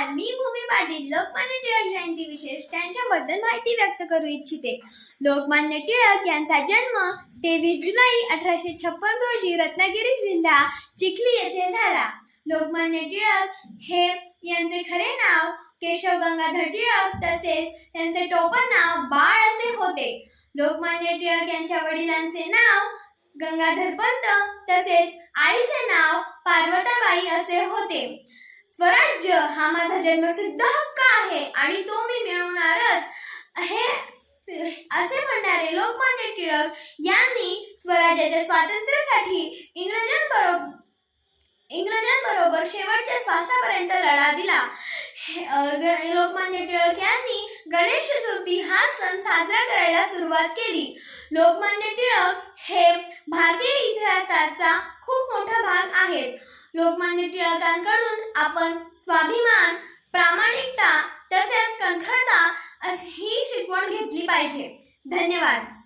नमस्कार मी भूमी पाटील लोकमान्य टिळक जयंती विशेष त्यांच्याबद्दल माहिती व्यक्त करू इच्छिते. लोकमान्य टिळक यांचा जन्म तेवीस जुलै अठराशे छप्पन रोजी रत्नागिरी जिल्हा चिखली येथे झाला. लोकमान्य टिळक हे यांचे खरे नाव केशव गंगाधर टिळक तसेच त्यांचे टोपण नाव बाळ असे होते. लोकमान्य टिळक यांच्या वडिलांचे नाव गंगाधर पंत तसेच आईचे नाव पार्वताबाई असे होते. स्वराज्य हा माझा जन्मसिद्ध हक्क आहे आणि तो मी मिळवणारच. हे असे म्हणणारे लोकमान्य टिळक यांनी स्वराज्याच्या स्वातंत्र्यासाठी इंग्रजांबरोबर इंग्रजांबरोबर शेवटच्या श्वासापर्यंत लढा दिला. हे, ग- लोकमान्य टिळक यांनी गणेश चतुर्थी हा सण साजरा करायला सुरुवात केली. लोकमान्य टिळक हे भारतीय इतिहासाचा खूप मोठा भाग आहेत. लोकमान्य टिळकांकडून आपण स्वाभिमान प्रामाणिकता तसेच कणखरता अशी ही शिकवण घेतली पाहिजे. धन्यवाद.